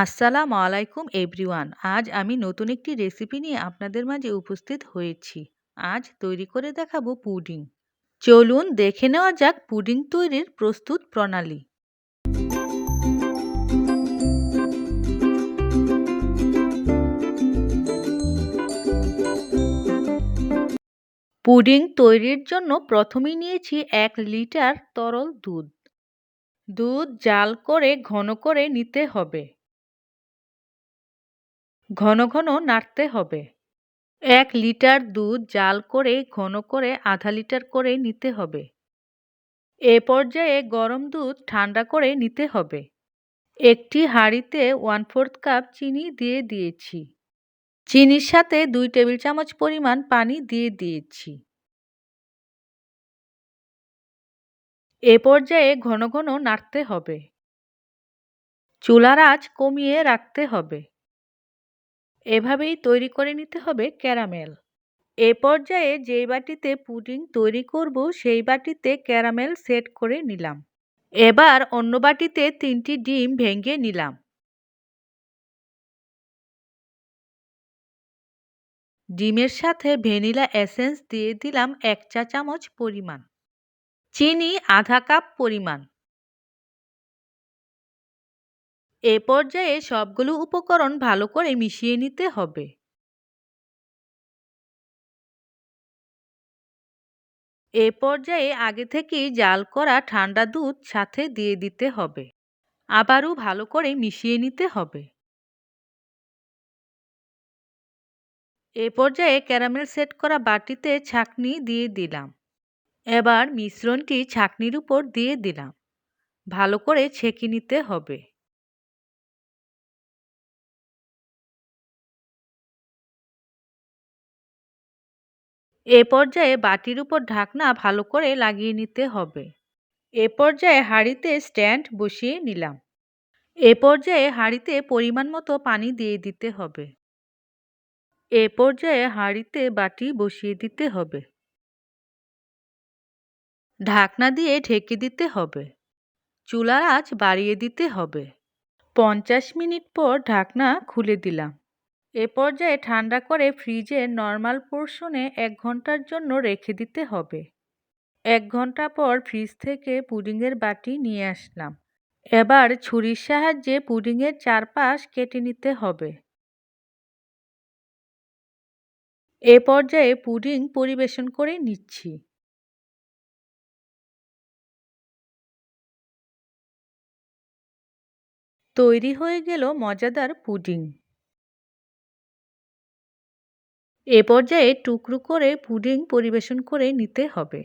আসসালামু আলাইকুম এভরিওয়ান। আজ আমি নতুন একটি রেসিপি নিয়ে আপনাদের মাঝে উপস্থিত হয়েছি। আজ তৈরি করে দেখাবো পুডিং। চলুন দেখে নেওয়া যাক পুডিং তৈরির প্রস্তুত প্রণালী। পুডিং তৈরির জন্য প্রথমেই নিয়েছি এক লিটার তরল দুধ। দুধ জাল করে ঘন করে নিতে হবে। ঘন ঘন নাড়তে হবে। এক লিটার দুধ জাল করে ঘন করে আধা লিটার করে নিতে হবে। এ পর্যায়ে গরম দুধ ঠান্ডা করে নিতে হবে। একটি হাঁড়িতে ওয়ান ফোর্থ কাপ চিনি দিয়ে দিয়েছি। চিনির সাথে দুই টেবিল চামচ পরিমাণ পানি দিয়ে দিয়েছি। এ পর্যায়ে ঘন ঘন নাড়তে হবে। চুলার আঁচ কমিয়ে রাখতে হবে। এভাবেই তৈরি করে নিতে হবে ক্যারামেল। এ পর্যায়ে যেই বাটিতে পুডিং তৈরি করব, সেই বাটিতে ক্যারামেল সেট করে নিলাম। এবার অন্য বাটিতে তিনটি ডিম ভেঙে নিলাম। ডিমের সাথে ভ্যানিলা এসেন্স দিয়ে দিলাম এক চা চামচ পরিমাণ। চিনি আধা কাপ পরিমাণ। এ পর্যায়ে সবগুলো উপকরণ ভালো করে মিশিয়ে নিতে হবে। এ পর্যায়ে আগে থেকেই জাল করা ঠান্ডা দুধ সাথে দিয়ে দিতে হবে। আবারও ভালো করে মিশিয়ে নিতে হবে। এ পর্যায়ে ক্যারামেল সেট করা বাটিতে ছাকনি দিয়ে দিলাম। এবার মিশ্রণটি ছাকনির উপর দিয়ে দিলাম। ভালো করে ছেঁকে নিতে হবে। এ পর্যায়ে বাটির উপর ঢাকনা ভালো করে লাগিয়ে নিতে হবে। এ পর্যায়ে হাঁড়িতে স্ট্যান্ড বসিয়ে নিলাম। এ পর্যায়ে হাঁড়িতে পরিমাণ মতো পানি দিয়ে দিতে হবে। এ পর্যায়ে হাঁড়িতে বাটি বসিয়ে দিতে হবে। ঢাকনা দিয়ে ঢেকে দিতে হবে। চুলার আঁচ বাড়িয়ে দিতে হবে। পঞ্চাশ মিনিট পর ঢাকনা খুলে দিলাম। এ পর্যায়ে ঠান্ডা করে ফ্রিজে নর্মাল পোর্শনে এক ঘণ্টার জন্য রেখে দিতে হবে। এক ঘণ্টা পর ফ্রিজ থেকে পুডিংয়ের বাটি নিয়ে আসলাম। এবার ছুরির সাহায্যে পুডিংয়ের চারপাশ কেটে নিতে হবে। এ পর্যায়ে পুডিং পরিবেশন করে নিচ্ছি। তৈরি হয়ে গেল মজাদার পুডিং। এ পর্যায়ে টুকরো করে পুডিং পরিবেশন করে নিতে হবে।